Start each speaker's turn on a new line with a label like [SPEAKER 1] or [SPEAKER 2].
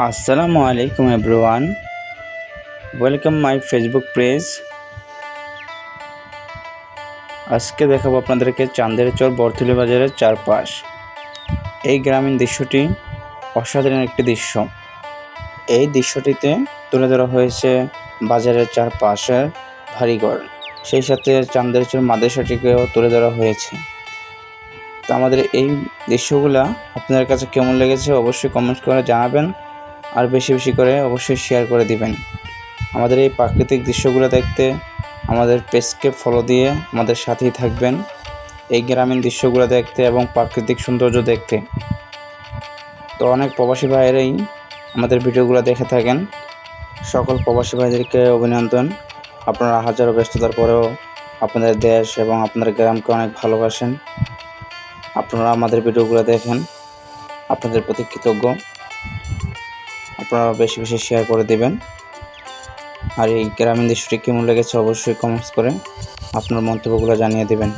[SPEAKER 1] আসসালামু আলাইকুম everyone. Welcome my Facebook page. আজকে দেখাবো আপনাদেরকে চান্দের চর বরথুলি বাজারের চারপাশ। এই গ্রামীণ দৃশ্যটি অসাধারণ একটি দৃশ্য। এই দৃশ্যটিতে তুলে ধরা হয়েছে বাজারের চারপাশের ভারীঘর সেই সাথে চান্দের চর মাদ্রাসাটিকেও তুলে ধরা হয়েছে। তো আমাদের এই দৃশ্যগুলা আপনাদের কাছে কেমন লেগেছে অবশ্যই কমেন্ট করে জানাবেন। আর বেশি বেশি করে অবশ্যই শেয়ার করে দিবেন। আমাদের এই প্রাকৃতিক দৃশ্যগুলো দেখতে, আমাদের পেজকে ফলো দিয়ে আমাদের সাথেই থাকবেন। এই গ্রামীণ দৃশ্যগুলো দেখতে এবং প্রাকৃতিক সৌন্দর্য দেখতে। তো অনেক প্রবাসী ভাইয়েরাই আমাদের ভিডিওগুলো দেখে থাকেন। সকল প্রবাসী ভাইদেরকে অভিনন্দন। আপনারা হাজারো ব্যস্ততার পরেও আপনাদের দেশ এবং আপনাদের গ্রামকে অনেক ভালোবাসেন। আপনারা আমাদের ভিডিওগুলো দেখেন। আপনাদের প্রতি কৃতজ্ঞ। আপনারা বেশি বেশি শেয়ার করে দিবেন। আর এই গ্রামীণ দৃশ্যটি কেমন লেগেছে অবশ্যই কমেন্টস করে আপনার মন্তব্যগুলো জানিয়ে দিবেন।